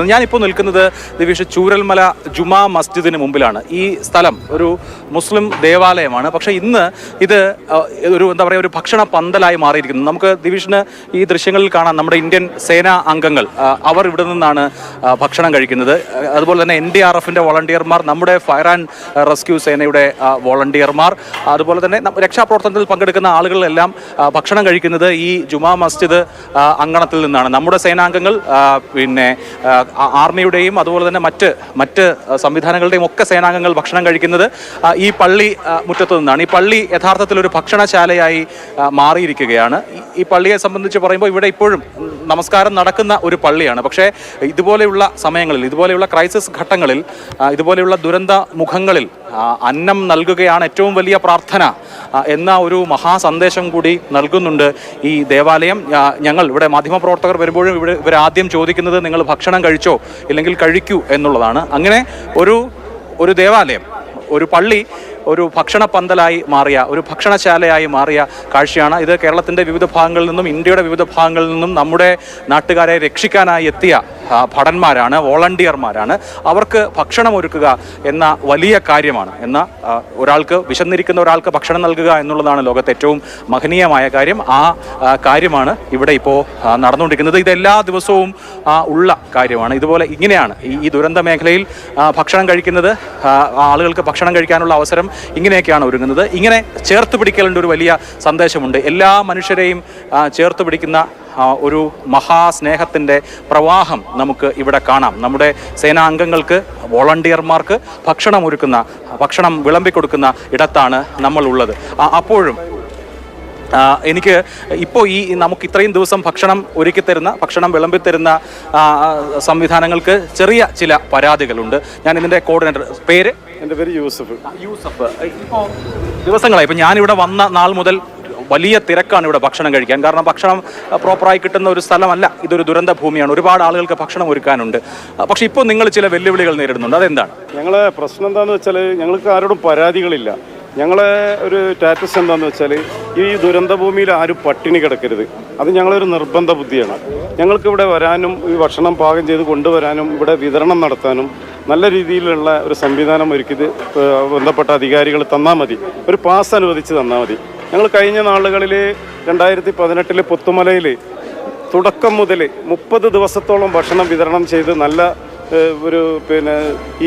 ഞാനിപ്പോൾ നിൽക്കുന്നത് ദിവിഷ് ചൂരൽമല ജുമാ മസ്ജിദിന് മുമ്പിലാണ്. ഈ സ്ഥലം ഒരു മുസ്ലിം ദേവാലയമാണ്. പക്ഷേ ഇന്ന് ഇത് ഒരു എന്താ പറയുക ഒരു ഭക്ഷണ പന്തലായി മാറിയിരിക്കുന്നു. നമുക്ക് ദിവിഷിന് ഈ ദൃശ്യങ്ങളിൽ കാണാം നമ്മുടെ ഇന്ത്യൻ സേനാ അംഗങ്ങൾ. അവർ ഇവിടെ നിന്നാണ് ഭക്ഷണം കഴിക്കുന്നത്. അതുപോലെ തന്നെ എൻ ഡി ആർ എഫിന്റെ വോളണ്ടിയർമാർ നമ്മുടെ ഫയർ ആൻഡ് റെസ്ക്യൂ സേനയുടെ വോളണ്ടിയർമാർ. അതുപോലെ തന്നെ രക്ഷാപ്രവർത്തനത്തിൽ പങ്കെടുക്കുന്ന ആളുകളെല്ലാം ഭക്ഷണം കഴിക്കുന്നത് ഈ ജുമാ മസ്ജിദ് അങ്കണത്തിൽ നിന്നാണ്. നമ്മുടെ സേനാംഗങ്ങൾ പിന്നെ ആർമിയുടെയും അതുപോലെ തന്നെ മറ്റ് മറ്റ് സംവിധാനങ്ങളുടെയും ഒക്കെ സേനാംഗങ്ങൾ ഭക്ഷണം കഴിക്കുന്നത് ഈ പള്ളി മുറ്റത്തു നിന്നാണ്. ഈ പള്ളി യഥാർത്ഥത്തിൽ ഒരു ഭക്ഷണശാലയായി മാറിയിരിക്കുകയാണ്. ഈ- പള്ളിയെ സംബന്ധിച്ച് പറയുമ്പോൾ ഇവിടെ ഇപ്പോഴും നമസ്കാരം നടക്കുന്ന ഒരു പള്ളിയാണ്. പക്ഷേ ഇതുപോലെയുള്ള സമയങ്ങളിൽ ഇതുപോലെയുള്ള ക്രൈസിസ് ഘട്ടങ്ങളിൽ ഇതുപോലെയുള്ള ദുരന്ത മുഖങ്ങളിൽ അന്നം നൽകുകയാണ് ഏറ്റവും വലിയ പ്രാർത്ഥന എന്ന ഒരു മഹാസന്ദേശം കൂടി നൽകുന്നുണ്ട് ഈ ദേവാലയം. ഞങ്ങൾ ഇവിടെ മാധ്യമപ്രവർത്തകർ വരുമ്പോഴും ഇവിടെ ഇവരാദ്യം ചോദിക്കുന്നത് നിങ്ങൾ ഭക്ഷണം കഴിച്ചോ ഇല്ലെങ്കിൽ കഴിക്കൂ എന്നുള്ളതാണ്. അങ്ങനെ ഒരു ഒരു ദേവാലയം ഒരു പള്ളി ഒരു ഭക്ഷണ പന്തലായി മാറിയ ഒരു ഭക്ഷണശാലയായി മാറിയ കാഴ്ചയാണ് ഇത് കേരളത്തിന്റെ വിവിധ ഭാഗങ്ങളിൽ നിന്നും ഇന്ത്യയുടെ വിവിധ ഭാഗങ്ങളിൽ നിന്നും നമ്മുടെ നാട്ടുകാരെ രക്ഷിക്കാനായി എത്തിയ ഭടന്മാരാണ് വോളണ്ടിയർമാരാണ്. അവർക്ക് ഭക്ഷണം ഒരുക്കുക എന്ന വലിയ കാര്യമാണ്. എന്ന ഒരാൾക്ക് വിശന്നിരിക്കുന്ന ഒരാൾക്ക് ഭക്ഷണം നൽകുക എന്നുള്ളതാണ് ലോകത്തെ ഏറ്റവും മഹനീയമായ കാര്യം. ആ കാര്യമാണ് ഇവിടെ ഇപ്പോൾ നടന്നുകൊണ്ടിരിക്കുന്നത്. ഇതെല്ലാ ദിവസവും ഉള്ള കാര്യമാണ്. ഇതുപോലെ ഇങ്ങനെയാണ് ഈ ദുരന്ത മേഖലയിൽ ഭക്ഷണം കഴിക്കുന്നത്. ആളുകൾക്ക് ഭക്ഷണം കഴിക്കാനുള്ള അവസരം ഇങ്ങനെയൊക്കെയാണ് ഒരുങ്ങുന്നത്. ഇങ്ങനെ ചേർത്ത് പിടിക്കലിന്റെ ഒരു വലിയ സന്ദേശമുണ്ട്. എല്ലാ മനുഷ്യരെയും ചേർത്ത് പിടിക്കുന്ന ഒരു മഹാസ്നേഹത്തിന്റെ പ്രവാഹം നമുക്ക് ഇവിടെ കാണാം. നമ്മുടെ സേനാംഗങ്ങൾക്ക് വോളണ്ടിയർമാർക്ക് ഭക്ഷണം ഒരുക്കുന്ന ഭക്ഷണം വിളമ്പിക്കൊടുക്കുന്ന ഇടത്താണ് നമ്മൾ ഉള്ളത് അപ്പോഴും എനിക്ക് ഇപ്പോൾ ഈ നമുക്ക് ഇത്രയും ദിവസം ഭക്ഷണം ഒരുക്കിത്തരുന്ന ഭക്ഷണം വിളമ്പി തരുന്ന സംവിധാനങ്ങൾക്ക് ചെറിയ ചില പരാതികളുണ്ട്. ഞാൻ ഇതിന്റെ കോർഡിനേറ്റർ പേര് എന്റെ പേര് യൂസഫ്. യൂസഫ്. ഇപ്പോൾ ദിവസങ്ങളായി. ഇപ്പോൾ ഞാനിവിടെ വന്ന നാൾ മുതൽ വലിയ തിരക്കാണ് ഇവിടെ ഭക്ഷണം കഴിക്കാൻ. കാരണം ഭക്ഷണം പ്രോപ്പറായി കിട്ടുന്ന ഒരു സ്ഥലമല്ല. ഇതൊരു ദുരന്ത ഭൂമിയാണ്. ഒരുപാട് ആളുകൾക്ക് ഭക്ഷണം ഒരുക്കാനുണ്ട്. പക്ഷേ ഇപ്പോൾ നിങ്ങൾ ചില വെല്ലുവിളികൾ നേരിടുന്നുണ്ട്. അതെന്താണ്? ഞങ്ങളെ പ്രശ്നം എന്താണെന്ന് വെച്ചാൽ ഞങ്ങൾക്ക് ആരോടും പരാതികളില്ല. ഞങ്ങളെ ഒരു സ്റ്റാറ്റസ് എന്താണെന്ന് വെച്ചാൽ ഈ ദുരന്ത ഭൂമിയിൽ ആരും പട്ടിണി കിടക്കരുത്. അത് ഞങ്ങളൊരു നിർബന്ധ ബുദ്ധിയാണ്. ഞങ്ങൾക്ക് ഇവിടെ വരാനും ഈ ഭക്ഷണം പാകം ചെയ്ത് കൊണ്ടുവരാനും ഇവിടെ വിതരണം നടത്താനും നല്ല രീതിയിലുള്ള ഒരു സംവിധാനം ഒരുക്കി ബന്ധപ്പെട്ട അധികാരികൾ തന്നാൽ മതി. ഒരു പാസ് അനുവദിച്ച് തന്നാൽ മതി. ഞങ്ങൾ കഴിഞ്ഞ നാളുകളിൽ രണ്ടായിരത്തി പതിനെട്ടിൽ പുത്തുമലയിൽ തുടക്കം മുതൽ മുപ്പത് ദിവസത്തോളം ഭക്ഷണം വിതരണം ചെയ്ത് നല്ല ഒരു പിന്നെ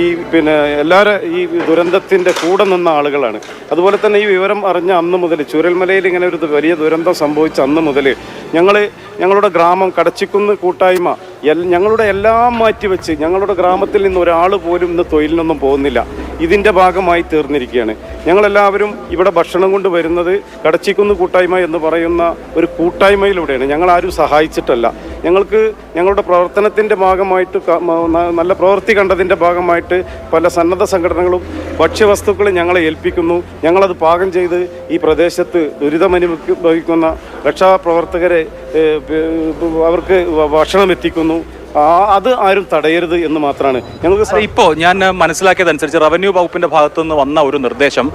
ഈ പിന്നെ എല്ലാവരും ഈ ദുരന്തത്തിന്റെ കൂടെ നിന്ന ആളുകളാണ്. അതുപോലെ തന്നെ ഈ വിവരം അറിഞ്ഞ അന്ന് മുതൽ ചുരൽമലയിൽ ഇങ്ങനെ ഒരു വലിയ ദുരന്തം സംഭവിച്ച അന്ന് മുതൽ ഞങ്ങൾ ഞങ്ങളുടെ ഗ്രാമം കടച്ചിക്കുന്ന് കൂട്ടായ്മ എൽ ഞങ്ങളുടെ എല്ലാം മാറ്റിവെച്ച് ഞങ്ങളുടെ ഗ്രാമത്തിൽ നിന്ന് ഒരാൾ പോലും ഇന്ന് തൊഴിലിനൊന്നും പോകുന്നില്ല. ഇതിന്റെ ഭാഗമായി തീർന്നിരിക്കുകയാണ്. ഞങ്ങളെല്ലാവരും ഇവിടെ ഭക്ഷണം കൊണ്ട് വരുന്നത് കടച്ചിക്കുന്ന് കൂട്ടായ്മ എന്ന് പറയുന്ന ഒരു കൂട്ടായ്മയിലൂടെയാണ്. ഞങ്ങൾ ആരും സഹായിച്ചിട്ടല്ല. ഞങ്ങൾക്ക് ഞങ്ങളുടെ പ്രവർത്തനത്തിന്റെ ഭാഗമായിട്ട് നല്ല പ്രവൃത്തി കണ്ടതിന്റെ ഭാഗമായിട്ട് പല സന്നദ്ധ സംഘടനകളും ഭക്ഷ്യവസ്തുക്കൾ ഞങ്ങളെ ഏൽപ്പിക്കുന്നു. ഞങ്ങളത് പാകം ചെയ്ത് ഈ പ്രദേശത്ത് ദുരിതമനുഭവിക്കുന്ന രക്ഷാപ്രവർത്തകരെ അവർക്ക് ഭക്ഷണം എത്തിക്കുന്നു. അത് ആരും തടയരുത് എന്ന് മാത്രമാണ്. ഞങ്ങൾക്ക് ഇപ്പോൾ ഞാൻ മനസ്സിലാക്കിയതനുസരിച്ച് റവന്യൂ വകുപ്പിന്റെ ഭാഗത്തു നിന്ന് വന്ന ഒരു നിർദ്ദേശം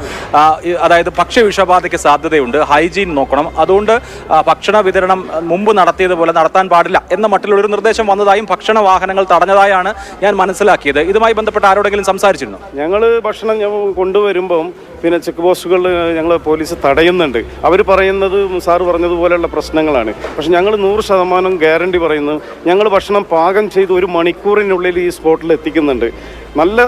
അതായത് ഭക്ഷ്യ അതായത് ഭക്ഷ്യവിഷബാധയ്ക്ക് സാധ്യതയുണ്ട് ഹൈജീൻ നോക്കണം. അതുകൊണ്ട് ഭക്ഷണ വിതരണം മുമ്പ് നടത്തിയതുപോലെ നടത്താൻ പാടില്ല എന്ന മട്ടിലുള്ള ഒരു നിർദ്ദേശം വന്നതായും ഭക്ഷണ വാഹനങ്ങൾ തടഞ്ഞതായാണ് ഞാൻ മനസ്സിലാക്കിയത്. ഇതുമായി ബന്ധപ്പെട്ട് ആരോടെങ്കിലും സംസാരിച്ചിരുന്നു? ഞങ്ങൾ ഭക്ഷണം കൊണ്ടുവരുമ്പം പിന്നെ ചെക്ക് പോസ്റ്റുകളിൽ ഞങ്ങൾ പോലീസ് തടയുന്നുണ്ട്. അവർ പറയുന്നത് സാറ് പറഞ്ഞതുപോലെയുള്ള പ്രശ്നങ്ങളാണ്. പക്ഷെ ഞങ്ങൾ നൂറ് ശതമാനം ഗ്യാരണ്ടി പറയുന്നു. ഞങ്ങൾ ഭക്ഷണം പാകം ചെയ്ത് ഒരു മണിക്കൂറിനുള്ളിൽ ഈ സ്പോട്ടിൽ എത്തിക്കുന്നുണ്ട്. നല്ല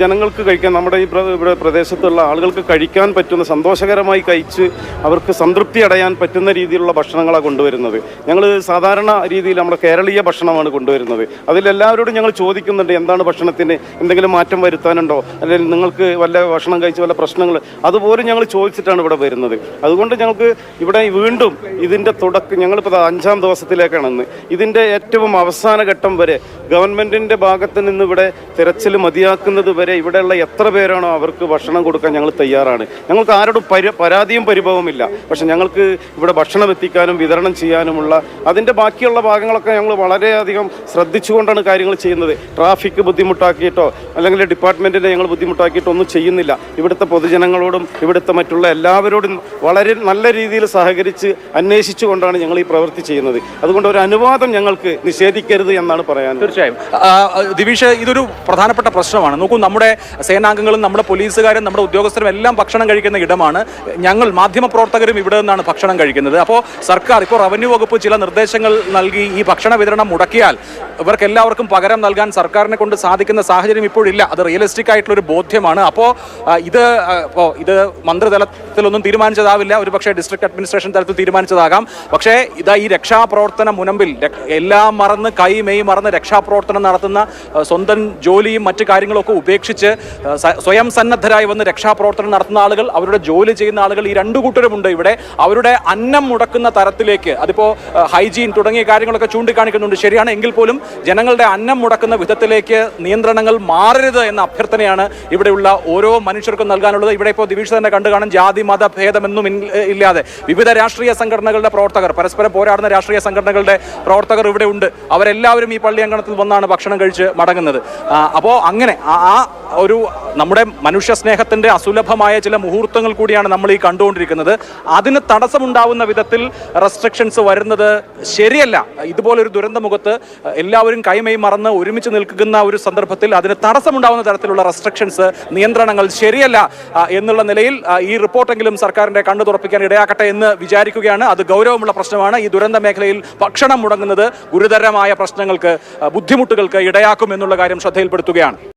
ജനങ്ങൾക്ക് കഴിക്കാൻ നമ്മുടെ ഈ ഇവിടെ പ്രദേശത്തുള്ള ആളുകൾക്ക് കഴിക്കാൻ പറ്റുന്ന സന്തോഷകരമായി കഴിച്ച് അവർക്ക് സംതൃപ്തി അടയാൻ പറ്റുന്ന രീതിയിലുള്ള ഭക്ഷണങ്ങളാണ് കൊണ്ടുവരുന്നത്. ഞങ്ങൾ സാധാരണ രീതിയിൽ നമ്മുടെ കേരളീയ ഭക്ഷണമാണ് കൊണ്ടുവരുന്നത്. അതിലെല്ലാവരോടും ഞങ്ങൾ ചോദിക്കുന്നുണ്ട് എന്താണ് ഭക്ഷണത്തിന് എന്തെങ്കിലും മാറ്റം വരുത്താനുണ്ടോ? അല്ലെങ്കിൽ നിങ്ങൾക്ക് വല്ല ഭക്ഷണം കഴിച്ച് വല്ല പ്രശ്നങ്ങൾ അതുപോലും ഞങ്ങൾ ചോദിച്ചിട്ടാണ് ഇവിടെ വരുന്നത്. അതുകൊണ്ട് ഞങ്ങൾക്ക് ഇവിടെ വീണ്ടും ഇതിന്റെ തുടക്കം ഞങ്ങളിപ്പോൾ അഞ്ചാം ദിവസത്തിലേക്കാണ് ഇതിന്റെ ഏറ്റവും അവസാന ഘട്ടം വരെ ഗവൺമെന്റിന്റെ ഭാഗത്ത് നിന്ന് ഇവിടെ തിരച്ചിൽ മതിയാക്കുന്നത് വരെ ഇവിടെയുള്ള എത്ര പേരാണോ അവർക്ക് ഭക്ഷണം കൊടുക്കാൻ ഞങ്ങൾ തയ്യാറാണ്. ഞങ്ങൾക്ക് ആരോടും പരി പരാതിയും പരിഭവമില്ല പക്ഷെ ഞങ്ങൾക്ക് ഇവിടെ ഭക്ഷണം എത്തിക്കാനും വിതരണം ചെയ്യാനുമുള്ള അതിന്റെ ബാക്കിയുള്ള ഭാഗങ്ങളൊക്കെ ഞങ്ങൾ വളരെയധികം ശ്രദ്ധിച്ചുകൊണ്ടാണ് കാര്യങ്ങൾ ചെയ്യുന്നത്. ട്രാഫിക് ബുദ്ധിമുട്ടാക്കിയിട്ടോ അല്ലെങ്കിൽ ഡിപ്പാർട്ട്മെന്റിനെ ഞങ്ങൾ ബുദ്ധിമുട്ടാക്കിയിട്ടോ ഒന്നും ചെയ്യുന്നില്ല. ഇവിടുത്തെ പൊതുജനങ്ങളോടും ഇവിടുത്തെ മറ്റുള്ള എല്ലാവരോടും വളരെ നല്ല രീതിയിൽ സഹകരിച്ച് അന്വേഷിച്ചു കൊണ്ടാണ് ഞങ്ങൾ ഈ പ്രവൃത്തി ചെയ്യുന്നത്. അതുകൊണ്ട് ഒരു അനുവാദം ഞങ്ങൾക്ക് നിഷേധിക്കരുത് എന്നാണ് പറയാൻ തീർച്ചയായും. ദിവിഷ് ഇതൊരു പ്രധാനപ്പെട്ട പ്രശ്നമാണ്. നോക്കൂ നമ്മുടെ സേനാംഗങ്ങളും നമ്മുടെ പോലീസുകാരും നമ്മുടെ ഉദ്യോഗസ്ഥരും എല്ലാം ഭക്ഷണം കഴിക്കുന്ന ഇടമാണ്. ഞങ്ങൾ മാധ്യമപ്രവർത്തകരും ഇവിടെ നിന്നാണ് ഭക്ഷണം കഴിക്കുന്നത്. അപ്പോൾ സർക്കാർ ഇപ്പോൾ റവന്യൂ വകുപ്പ് ചില നിർദ്ദേശങ്ങൾ നൽകി ഈ ഭക്ഷണ വിതരണം മുടക്കിയാൽ ഇവർക്ക് എല്ലാവർക്കും പകരം നൽകാൻ സർക്കാരിനെ കൊണ്ട് സാധിക്കുന്ന സാഹചര്യം ഇപ്പോഴില്ല. അത് റിയലിസ്റ്റിക് ആയിട്ടുള്ള ഒരു ബോധ്യമാണ് അപ്പോൾ ഇത് ഇപ്പോൾ ഇത് മന്ത്രിതലത്തിലൊന്നും തീരുമാനിച്ചതാവില്ല. ഒരു പക്ഷേ ഡിസ്ട്രിക്ട് അഡ്മിനിസ്ട്രേഷൻ തലത്തിൽ തീരുമാനിച്ചതാകാം. പക്ഷേ ഇതാ ഈ രക്ഷാപ്രവർത്തന മുനമ്പിൽ എല്ലാം മറന്ന് കൈ മെയ് മറന്ന് രക്ഷാപ്രവർത്തനം നടത്തുന്ന സ്വന്തം ജോലിയും മറ്റു കാര്യങ്ങളൊക്കെ ഉപേക്ഷിച്ച് സ്വയം സന്നദ്ധരായി വന്ന് രക്ഷാപ്രവർത്തനം നടത്തുന്ന ആളുകൾ അവരുടെ ജോലി ചെയ്യുന്ന ആളുകൾ ഈ രണ്ടു കൂട്ടരുമുണ്ട് ഇവിടെ. അവരുടെ അന്നം മുടക്കുന്ന തരത്തിലേക്ക് അതിപ്പോൾ ഹൈജീൻ തുടങ്ങിയ കാര്യങ്ങളൊക്കെ ചൂണ്ടിക്കാണിക്കുന്നുണ്ട്. ശരിയാണ് എങ്കിൽ പോലും ജനങ്ങളുടെ അന്നം മുടക്കുന്ന വിധത്തിലേക്ക് നിയന്ത്രണങ്ങൾ മാറരുത് എന്ന അഭ്യർത്ഥനയാണ് ഇവിടെയുള്ള ഓരോ മനുഷ്യർക്കും നൽകാനുള്ളത്. ഇവിടെ ഇപ്പോൾ ദിവിഷ തന്നെ കണ്ടു കാണും ജാതി മത ഭേദമെന്നും ഇല്ലാതെ. വിവിധ രാഷ്ട്രീയ സംഘടനകളുടെ പ്രവർത്തകർ പരസ്പരം പോരാടുന്ന രാഷ്ട്രീയ സംഘടനകളുടെ പ്രവർത്തകർ ഇവിടെ ഉണ്ട്. അവരെല്ലാവരും ഈ പള്ളി അങ്കണത്തിൽ വന്നാണ് ഭക്ഷണം കഴിച്ച് മടങ്ങുന്നത്. അപ്പോൾ അങ്ങനെ ആ- ഒരു നമ്മുടെ മനുഷ്യ സ്നേഹത്തിന്റെ അസുലഭമായ ചില മുഹൂർത്തങ്ങൾ കൂടിയാണ് നമ്മൾ ഈ കണ്ടുകൊണ്ടിരിക്കുന്നത്. അതിന് തടസ്സമുണ്ടാവുന്ന വിധത്തിൽ റെസ്ട്രിക്ഷൻസ് വരുന്നത് ശരിയല്ല. ഇതുപോലൊരു ദുരന്തമുഖത്ത് എല്ലാവരും കൈമൈ മറന്ന് ഒരുമിച്ച് നിൽക്കുന്ന ഒരു സന്ദർഭത്തിൽ അതിന് തടസ്സമുണ്ടാവുന്ന തരത്തിലുള്ള റെസ്ട്രിക്ഷൻസ് നിയന്ത്രണങ്ങൾ ശരിയല്ല എന്നുള്ള നിലയിൽ ഈ റിപ്പോർട്ടെങ്കിലും സർക്കാരിന്റെ കണ്ണു തുറപ്പിക്കാൻ ഇടയാക്കട്ടെ എന്ന് വിചാരിക്കുകയാണ്. അത് ഗൗരവമുള്ള പ്രശ്നമാണ്. ഈ ദുരന്ത മേഖലയിൽ ഭക്ഷണം മുടങ്ങുന്നത് ഗുരുതരമായ പ്രശ്നങ്ങൾക്ക് ബുദ്ധിമുട്ടുകൾക്ക് ഇടയാക്കും എന്നുള്ള കാര്യം ശ്രദ്ധയിൽപ്പെടുത്തുകയാണ്.